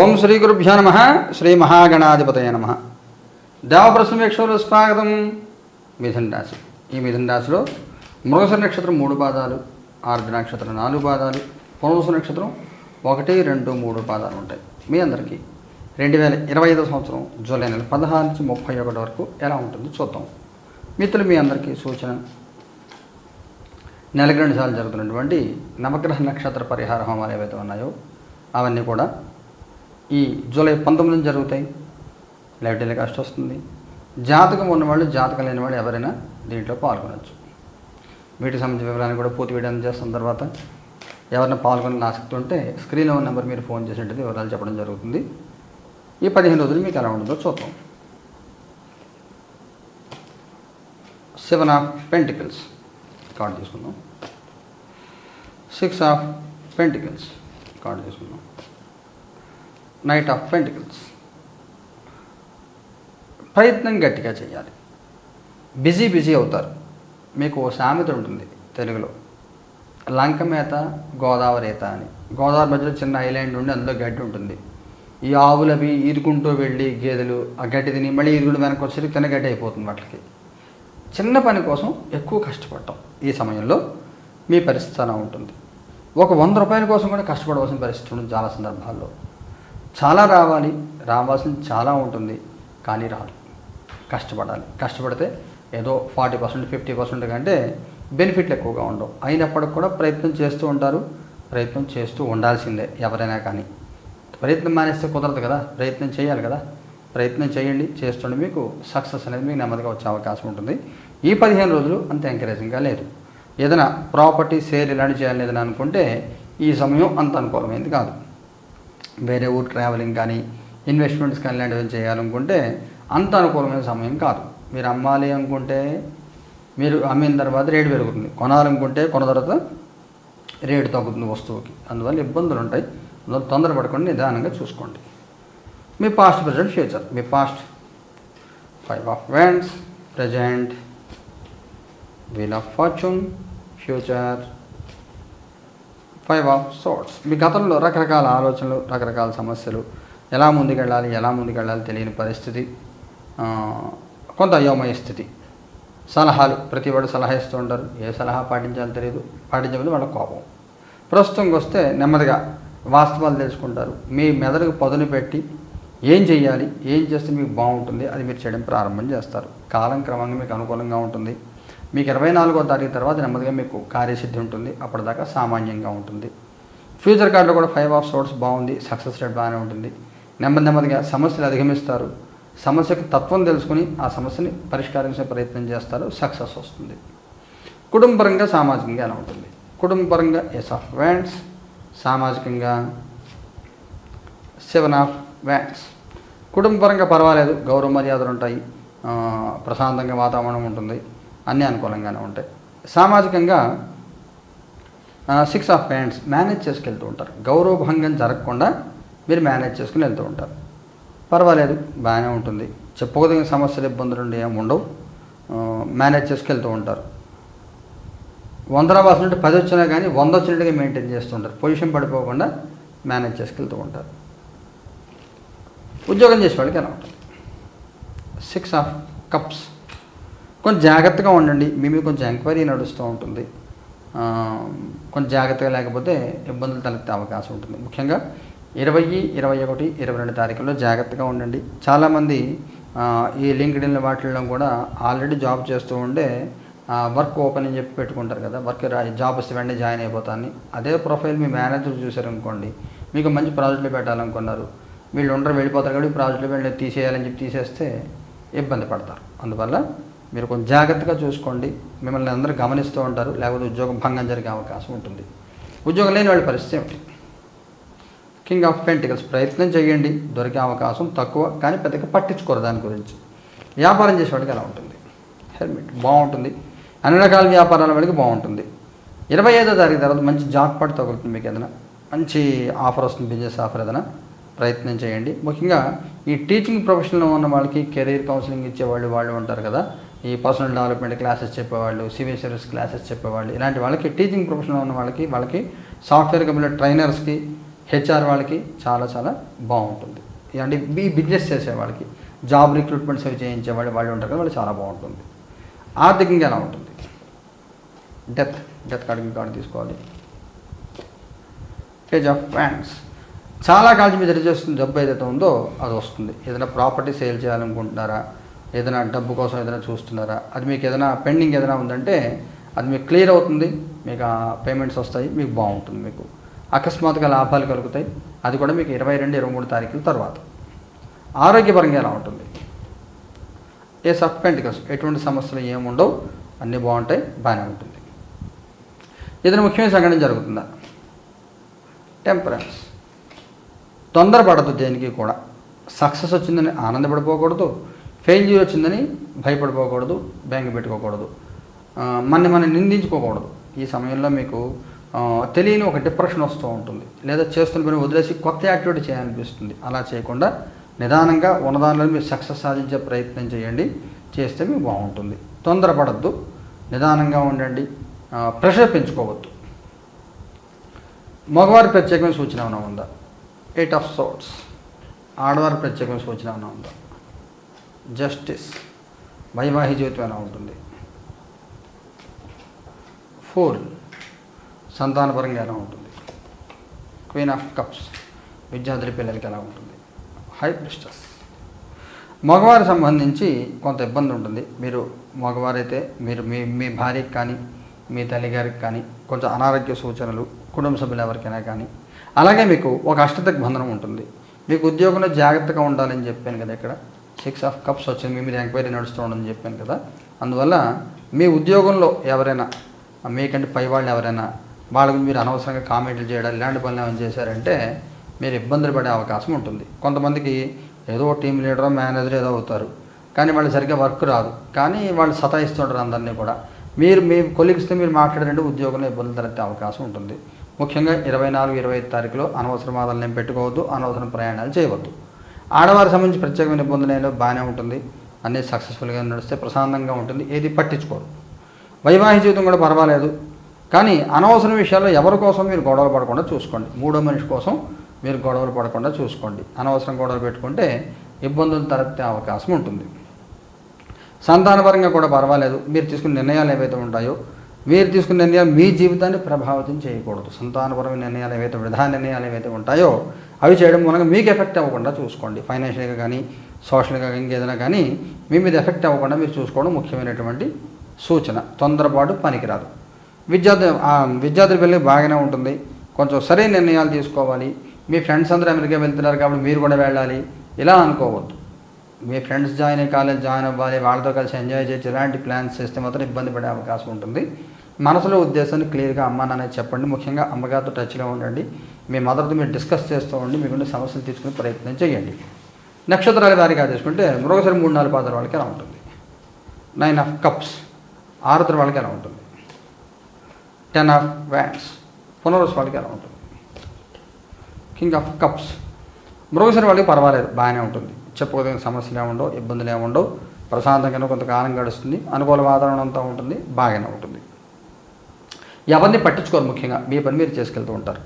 ఓం శ్రీ గురుభ్యో నమ శ్రీ మహాగణాధిపతయ నమ. దేవప్రసమేక్షలు స్వాగతం. మిథున రాశి. ఈ మిథున రాశిలో మృగశ నక్షత్రం మూడు పాదాలు ఆర్ద్ర నక్షత్రం నాలుగు పాదాలు పునరుస నక్షత్రం ఒకటి రెండు మూడు పాదాలు ఉంటాయి. మీ అందరికీ రెండు వేల ఇరవై ఐదో సంవత్సరం జూలై నెల పదహారు నుంచి ముప్పై ఒకటి వరకు ఎలా ఉంటుందో చూద్దాం. మిత్రులు మీ అందరికీ సూచన. నెలకి రెండు సార్లు జరుగుతున్నటువంటి నవగ్రహ నక్షత్ర పరిహార హోమాలు ఏవైతే ఉన్నాయో అవన్నీ కూడా ఈ జూలై పంతొమ్మిది నుంచి జరుగుతాయి. లైవ్ టెలికాస్ట్ వస్తుంది. జాతకం ఉన్నవాళ్ళు జాతకం లేని వాళ్ళు ఎవరైనా దీంట్లో పాల్గొనవచ్చు వీటికి సంబంధించిన వివరాన్ని కూడా పూర్తి వీడియో చేస్తున్న తర్వాత ఎవరైనా పాల్గొనాలని ఆసక్తి ఉంటే స్క్రీన్లో ఉన్న నెంబర్ మీరు ఫోన్ చేసినట్టు వివరాలు చెప్పడం జరుగుతుంది. ఈ పదిహేను రోజులు మీకు ఎలా ఉంటుందో చూద్దాం. Seven of pentacles. కార్డు తీసుకుందాం. Six of pentacles. కార్డు తీసుకుందాం. నైట్ ఆఫ్ పెంటికల్స్ ప్రయత్నం గట్టిగా చేయాలి. బిజీ బిజీ అవుతారు. మీకు ఓ సామెత ఉంటుంది తెలుగులో. లంక మేత గోదావరి అని. గోదావరి మధ్యలో చిన్న ఐలాండ్ ఉండి అందులో గడ్డి ఉంటుంది. ఈ ఆవులు అవి ఈదుకుంటూ వెళ్ళి గేదెలు ఆ గడ్డి తిని మళ్ళీ ఈదుకుంటూ వెనక్కి వచ్చేసరికి తిన్న గడ్డి అయిపోతుంది వాటికి. చిన్న పని కోసం ఎక్కువ కష్టపడటం ఈ సమయంలో మీ పరిస్థితి అలా ఉంటుంది. ఒక వంద రూపాయల కోసం కూడా కష్టపడవలసిన పరిస్థితి ఉంటుంది చాలా సందర్భాల్లో. చాలా రావాలి. రావాల్సింది చాలా ఉంటుంది. కానీ రాదు. కష్టపడాలి. కష్టపడితే ఏదో ఫార్టీ పర్సెంట్ ఫిఫ్టీ పర్సెంట్ కంటే బెనిఫిట్లు ఎక్కువగా ఉండవు. అయినప్పటికి కూడా ప్రయత్నం చేస్తూ ఉంటారు. ప్రయత్నం చేస్తూ ఉండాల్సిందే ఎవరైనా కానీ. ప్రయత్నం మానేస్తే కుదరదు కదా. ప్రయత్నం చేయాలి కదా. ప్రయత్నం చేయండి. చేస్తుండే మీకు సక్సెస్ అనేది మీకు నెమ్మదిగా వచ్చే అవకాశం ఉంటుంది. ఈ పదిహేను రోజులు అంత ఎంకరేజింగ్గా లేదు. ఏదైనా ప్రాపర్టీ సేల్ ఇలాంటి చేయాలి ఏదైనా అనుకుంటే ఈ సమయం అంత అనుకూలమైంది కాదు. వేరే ఊరు ట్రావెలింగ్ కానీ ఇన్వెస్ట్మెంట్స్ కానీ ఇలాంటివి చేయాలనుకుంటే అంత అనుకూలమైన సమయం కాదు. మీరు అమ్మాలి అనుకుంటే మీరు అమ్మిన తర్వాత రేటు పెరుగుతుంది. కొనాలనుకుంటే కొన్న తర్వాత రేటు తగ్గుతుంది వస్తువుకి. అందువల్ల ఇబ్బందులు ఉంటాయి. అందువల్ల తొందరపడకుండా నిదానంగా చూసుకోండి. మీ past present future me past five of wands present wheel of fortune future five of swords మీ గతంలో రకరకాల ఆలోచనలు రకరకాల సమస్యలు ఎలా ముందుకెళ్ళాలి ఎలా ముందుకెళ్ళాలి తెలియని పరిస్థితి కొంత అయోమయ స్థితి. సలహాలు ప్రతి వాడు సలహా ఇస్తూ ఉంటారు. ఏ సలహా పాటించాలో తెలియదు. పాటించకపోతే వాళ్ళ కోపం. ప్రస్తుతంకి వస్తే నెమ్మదిగా వాస్తవాలు తెలుసుకుంటారు. మీ మెదడుకు పదును పెట్టి ఏం చేయాలి ఏం చేస్తే మీకు బాగుంటుంది అది మీరు చేయడం ప్రారంభం చేస్తారు. కాలం క్రమంగా మీకు అనుకూలంగా ఉంటుంది. మీకు ఇరవై నాలుగో తారీఖు తర్వాత నెమ్మదిగా మీకు కార్యసిద్ధి ఉంటుంది. అప్పటిదాకా సామాన్యంగా ఉంటుంది. ఫ్యూచర్ కార్డులో కూడా ఫైవ్ ఆఫ్ సోర్స్ బాగుంది. సక్సెస్ రేట్ బాగానే ఉంటుంది. నెమ్మది నెమ్మదిగా సమస్యలు అధిగమిస్తారు. సమస్యకు తత్వం తెలుసుకుని ఆ సమస్యని పరిష్కరించే ప్రయత్నం చేస్తారు. సక్సెస్ వస్తుంది. కుటుంబపరంగా సామాజికంగా ఎలా ఉంటుంది? కుటుంబపరంగా ఎస్ ఆఫ్ వ్యాండ్స్ సామాజికంగా సెవెన్ ఆఫ్ వ్యాండ్స్ కుటుంబపరంగా పర్వాలేదు. గౌరవ మర్యాదలు ఉంటాయి. ప్రశాంతంగా వాతావరణం ఉంటుంది. అన్నీ అనుకూలంగానే ఉంటాయి. సామాజికంగా సిక్స్ ఆఫ్ హ్యాండ్స్ మేనేజ్ చేసుకెళ్తూ ఉంటారు. గౌరవభంగం జరగకుండా మీరు మేనేజ్ చేసుకుని వెళ్తూ ఉంటారు. పర్వాలేదు బాగానే ఉంటుంది. చెప్పుకోదగిన సమస్యలు ఇబ్బందులు ఉండి ఏమి ఉండవు. మేనేజ్ చేసుకెళ్తూ ఉంటారు. వంద రావాల్సినట్టు పది వచ్చినా కానీ వంద వచ్చినట్టుగా మెయింటైన్ చేస్తుంటారు. పొజిషన్ పడిపోకుండా మేనేజ్ చేసుకెళ్తూ ఉంటారు. ఉద్యోగం చేసే వాళ్ళకి ఎలా ఉంటుంది? సిక్స్ ఆఫ్ కప్స్ కొంచెం జాగ్రత్తగా ఉండండి. మీ మీద కొంచెం ఎంక్వైరీ నడుస్తూ ఉంటుంది. కొంచెం జాగ్రత్తగా లేకపోతే ఇబ్బందులు తలెత్తే అవకాశం ఉంటుంది. ముఖ్యంగా ఇరవై ఇరవై ఒకటి ఇరవై రెండు తారీఖుల్లో జాగ్రత్తగా ఉండండి. చాలామంది ఈ లింక్డ్ఇన్ వాటిల్లో కూడా ఆల్రెడీ జాబ్ చేస్తూ ఉండే వర్క్ ఓపెన్ అని చెప్పి పెట్టుకుంటారు కదా. వర్క్ జాబ్ వస్తే వెంటనే జాయిన్ అయిపోతాను అదే ప్రొఫైల్ మీ మేనేజర్ చూసారనుకోండి మీకు మంచి ప్రాజెక్టులు పెట్టాలనుకున్నారు. వీళ్ళు ఉండరు వెళ్ళిపోతారు కాబట్టి ప్రాజెక్టులు వెళ్ళి తీసేయాలని చెప్పి తీసేస్తే ఇబ్బంది పడతారు. అందువల్ల మీరు కొంచెం జాగ్రత్తగా చూసుకోండి. మిమ్మల్ని అందరూ గమనిస్తూ ఉంటారు. లేకపోతే ఉద్యోగం భంగం జరిగే అవకాశం ఉంటుంది. ఉద్యోగం లేని వాళ్ళ పరిస్థితి ఏమిటి? కింగ్ ఆఫ్ పెంటికల్స్ ప్రయత్నం చేయండి. దొరికే అవకాశం తక్కువ కానీ పెద్దగా పట్టించుకోరు దాని గురించి. వ్యాపారం చేసేవాడికి ఎలా ఉంటుంది. హెల్మెట్ బాగుంటుంది. అన్ని రకాల వ్యాపారాల వాడికి బాగుంటుంది. ఇరవై ఐదో తారీఖు తర్వాత మంచి జాక్ పడి తగులుతుంది మీకు ఏదైనా? మంచి ఆఫర్ వస్తుంది బిజినెస్ ఆఫర్ ఏదైనా? ప్రయత్నం చేయండి. ముఖ్యంగా ఈ టీచింగ్ ప్రొఫెషన్లో ఉన్న వాళ్ళకి కెరీర్ కౌన్సిలింగ్ ఇచ్చేవాళ్ళు వాళ్ళు ఉంటారు కదా ఈ పర్సనల్ డెవలప్మెంట్ క్లాసెస్ చెప్పేవాళ్ళు సివిల్ సర్వీస్ క్లాసెస్ చెప్పేవాళ్ళు. ఇలాంటి వాళ్ళకి టీచింగ్ ప్రొఫెషన్లో ఉన్న వాళ్ళకి వాళ్ళకి సాఫ్ట్వేర్ కంపెనీలో ట్రైనర్స్కి హెచ్ఆర్ వాళ్ళకి చాలా చాలా బాగుంటుంది. అంటే ఈ బిజినెస్ చేసే వాళ్ళకి జాబ్ రిక్రూట్మెంట్స్ అవి చేయించే వాళ్ళు వాళ్ళు ఉంటారు కదా వాళ్ళు చాలా బాగుంటుంది. ఆర్థికంగా ఎలా ఉంటుంది? డెత్ డెత్ కార్డు కార్డు తీసుకోవాలి. పేజ్ ఆఫ్ బ్యాంక్స్ చాలా కాలం మీద రిజర్వ్ చేస్తుంది జబ్బు ఏదైతే ఉందో అది వస్తుంది. ఏదైనా ప్రాపర్టీ సేల్ చేయాలనుకుంటున్నారా? ఏదైనా డబ్బు కోసం ఏదైనా చూస్తున్నారా? అది మీకు ఏదైనా పెండింగ్ ఏదైనా ఉందంటే అది మీకు క్లియర్ అవుతుంది మీకు ఆ పేమెంట్స్ వస్తాయి మీకు బాగుంటుంది మీకు. అకస్మాత్తుగా లాభాలు కలుగుతాయి. అది కూడా మీకు ఇరవై రెండు ఇరవై మూడు తారీఖుల తర్వాత. ఆరోగ్యపరంగా ఎలా ఉంటుంది? ఏ సబ్ పెంటికల్స్ ఎటువంటి సమస్యలు ఏముండవు అన్నీ బాగుంటాయి బాగానే ఉంటుంది. ఏదైనా ముఖ్యమైన సంఘటన జరుగుతుందా? టెంపరెన్స్ తొందరపడదు దేనికి కూడా. సక్సెస్ వచ్చిందని ఆనందపడిపోకూడదు ఫెయిల్యూర్ వచ్చిందని భయపడిపోకూడదు బ్యాంక్ పెట్టుకోకూడదు. ఆ, మనని మనం నిందించుకోకూడదు. ఈ సమయంలో మీకు తెలియని ఒక డిప్రెషన్ వస్తూ ఉంటుంది. లేదా చేస్తున్న పని వదిలేసి కొత్త యాక్టివిటీ చేయాలనిపిస్తుంది. అలా చేయకుండా నిదానంగా ఉన్నదానిలో మీరు సక్సెస్ సాధించే ప్రయత్నం చేయండి. చేస్తే మీకు బాగుంటుంది. తొందరపడద్దు. నిదానంగా ఉండండి. ప్రెషర్ పెంచుకోవద్దు. మగవారి ప్రత్యేకమైన సూచన ఏమైనా ఉందా? ఎయిట్ ఆఫ్ సోట్స్ ఆడవారి ప్రత్యేకమైన సూచన ఏమైనా ఉందా? జస్టిస్. వైవాహిక జీవితం ఎలా ఉంటుంది. ఫోర్ సంతానపరంగా ఎలా ఉంటుంది. క్వీన్ ఆఫ్ కప్స్ విద్యార్థుల పిల్లలకి ఎలా ఉంటుంది. హై ప్రిస్టస్ మగవారికి సంబంధించి కొంత ఇబ్బంది ఉంటుంది. మీరు మగవారైతే మీరు మీ మీ భార్యకి కానీ మీ తల్లిగారికి కానీ కొంచెం అనారోగ్య సూచనలు కుటుంబ సభ్యులు ఎవరికైనా కానీ అలాగే మీకు ఒక అష్టతకు బంధనం ఉంటుంది. మీకు ఉద్యోగంలో జాగ్రత్తగా ఉండాలని చెప్పాను కదా ఇక్కడ. సిక్స్ ఆఫ్ కప్స్ వచ్చింది మీ మీద ఎంక్వైరీ నడుస్తూ ఉండని చెప్పాను కదా. అందువల్ల మీ ఉద్యోగంలో ఎవరైనా మీకంటే పై వాళ్ళు ఎవరైనా వాళ్ళ గురించి మీరు అనవసరంగా కామెంట్లు చేయడం ఇలాంటి పనులు ఏమైనా చేశారంటే మీరు ఇబ్బందులు పడే అవకాశం ఉంటుంది. కొంతమందికి ఏదో టీం లీడర్ మేనేజర్ ఏదో అవుతారు. కానీ వాళ్ళు సరిగ్గా వర్క్ రాదు. కానీ వాళ్ళు సతాయిస్తుంటారు అందరినీ కూడా. మీరు మీ కొలీగ్స్తో మీరు మాట్లాడారంటే ఉద్యోగంలో ఇబ్బందులు తలెత్తే అవకాశం ఉంటుంది. ముఖ్యంగా ఇరవై నాలుగు ఇరవై ఐదు తారీఖులో అనవసర మాదాలు నేను పెట్టుకోవద్దు అనవసరం ప్రయాణాలు చేయవద్దు. ఆడవారికి సంబంధించి ప్రత్యేకమైన ఇబ్బందులు బాగానే ఉంటుంది. అన్నీ సక్సెస్ఫుల్గా నడిస్తే ప్రశాంతంగా ఉంటుంది. ఏది పట్టించుకోరు. వైవాహిక జీవితం కూడా పర్వాలేదు. కానీ అనవసర విషయాల్లో ఎవరి కోసం మీరు గొడవలు పడకుండా చూసుకోండి. మూడో మనిషి కోసం మీరు గొడవలు పడకుండా చూసుకోండి. అనవసరం గొడవలు పెట్టుకుంటే ఇబ్బందులు తలెత్తే అవకాశం ఉంటుంది. సంతానపరంగా కూడా పర్వాలేదు. మీరు తీసుకున్న నిర్ణయాలు ఏవైతే ఉంటాయో మీరు తీసుకున్న నిర్ణయాలు మీ జీవితాన్ని ప్రభావితం చేయకూడదు. సంతానపరమైన నిర్ణయాలు ఏవైతే విధాన నిర్ణయాలు ఏవైతే ఉంటాయో అవి చేయడం మూలంగా మీకు ఎఫెక్ట్ అవ్వకుండా చూసుకోండి. ఫైనాన్షియల్గా కానీ సోషల్గా ఇంకేదైనా కానీ మీ మీద ఎఫెక్ట్ అవ్వకుండా మీరు చూసుకోవడం ముఖ్యమైనటువంటి సూచన. తొందరపాటు పనికిరాదు. విద్యార్థి విద్యార్థులు విద్యార్థుల బాగానే ఉంటుంది. కొంచెం సరైన నిర్ణయాలు తీసుకోవాలి. మీ ఫ్రెండ్స్ అందరూ అమెరికా వెళ్తున్నారు కాబట్టి మీరు కూడా వెళ్ళాలి. ఇలా అనుకోవద్దు. మీ ఫ్రెండ్స్ జాయిన్ అయ్యి కాలేజ్ జాయిన్ అవ్వాలి వాళ్ళతో కలిసి ఎంజాయ్ చేయొచ్చు. ఇలాంటి ప్లాన్స్ చేస్తే మాత్రం ఇబ్బంది పడే అవకాశం ఉంటుంది. మనసులో ఉద్దేశాన్ని క్లియర్గా అమ్మ నాన్న చెప్పండి. ముఖ్యంగా అమ్మగారితో టచ్లో ఉండండి. మీ మదర్తో మీరు డిస్కస్ చేస్తూ ఉండి మీకున్న సమస్యలు తీసుకునే ప్రయత్నం చేయండి. నక్షత్రాల వారిగా తీసుకుంటే మరొకసారి మూడు నాలుగు పాత్ర వాళ్ళకి ఎలా ఉంటుంది? నైన్ ఆఫ్ కప్స్ ఆరుద్ర వాళ్ళకి ఎలా ఉంటుంది? టెన్ ఆఫ్ వ్యాన్స్ పునరుస్ వాళ్ళకి ఎలా ఉంటుంది? కింగ్ ఆఫ్ కప్స్ మరొకసారి వాళ్ళకి పర్వాలేదు బాగానే ఉంటుంది. చెప్పుకోదగిన సమస్యలు ఏముండవు ఇబ్బందులు ఏముండవు ప్రశాంతంగా కొంతకాలం గడుస్తుంది అనుకూల వాతావరణం అంతా ఉంటుంది బాగానే ఉంటుంది. ఎవరిని పట్టించుకోరు ముఖ్యంగా మీ పని మీరు చేసుకెళ్తూ ఉంటారు.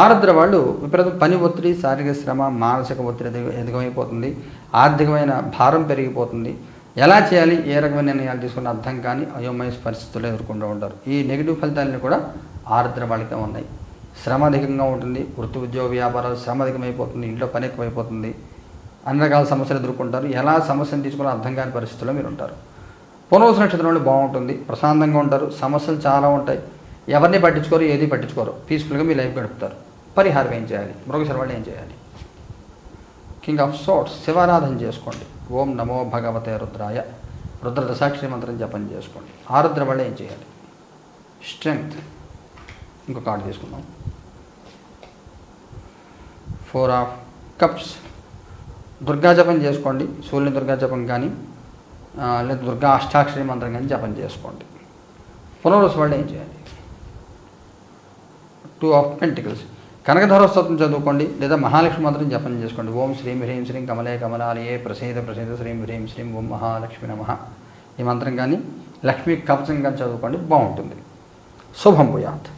ఆరుద్ర వాళ్ళు విపరీతం పని ఒత్తిడి శారీరక శ్రమ మానసిక ఒత్తిడి అధికమైపోతుంది ఆర్థికమైన భారం పెరిగిపోతుంది. ఎలా చేయాలి ఏ రకమైన నిర్ణయాలు తీసుకుని అర్థం కానీ అయోమయ పరిస్థితులు ఎదుర్కొంటూ ఉంటారు. ఈ నెగిటివ్ ఫలితాలన్నీ కూడా ఆరుద్ర వాళ్ళకే ఉన్నాయి. శ్రమ అధికంగా ఉంటుంది వృత్తి ఉద్యోగ వ్యాపారాలు శ్రమ అధికమైపోతుంది ఇంట్లో పని ఎక్కువైపోతుంది. అన్ని రకాల సమస్యలు ఎదుర్కొంటారు. ఎలా సమస్యను తీసుకుని అర్థం కాని పరిస్థితుల్లో మీరు ఉంటారు. పునర్వస నక్షత్రం వాళ్ళు బాగుంటుంది. ప్రశాంతంగా ఉంటారు. సమస్యలు చాలా ఉంటాయి. ఎవరిని పట్టించుకోరు ఏది పట్టించుకోరు. పీస్ఫుల్గా మీ లైఫ్ గడుపుతారు. పరిహారం ఏం చేయాలి? మృగశిర ఏం చేయాలి? కింగ్ ఆఫ్ సోట్స్ శివారాధన చేసుకోండి. ఓం నమో భగవతే రుద్రాయ. రుద్ర దశాక్షరి మంత్రం జపం చేసుకోండి. ఆరుద్ర వాళ్ళు ఏం చేయాలి? స్ట్రెంగ్త్. ఇంకో కార్డు తీసుకుందాం. Four of cups. దుర్గా జపం చేసుకోండి సూర్యుని దుర్గా జపం కానీ లేదా దుర్గా అష్టాక్షరి మంత్రం కానీ జపం చేసుకోండి. పునరుస్ వాళ్ళు ఏం చేయాలి? టూ ఆఫ్ పెంటికల్స్ కనకధర చదువుకోండి లేదా మహాలక్ష్మి మంత్రం జపం చేసుకోండి. ఓం శ్రీం హ్రీం శ్రీం కమలే కమలాలయే ప్రసీద ప్రసీద శ్రీం హ్రీం శ్రీం ఓం మహాలక్ష్మి నమ. ఈ మంత్రం కానీ లక్ష్మీ కవచం కానీ చదువుకోండి బాగుంటుంది. శుభం భూయాత్.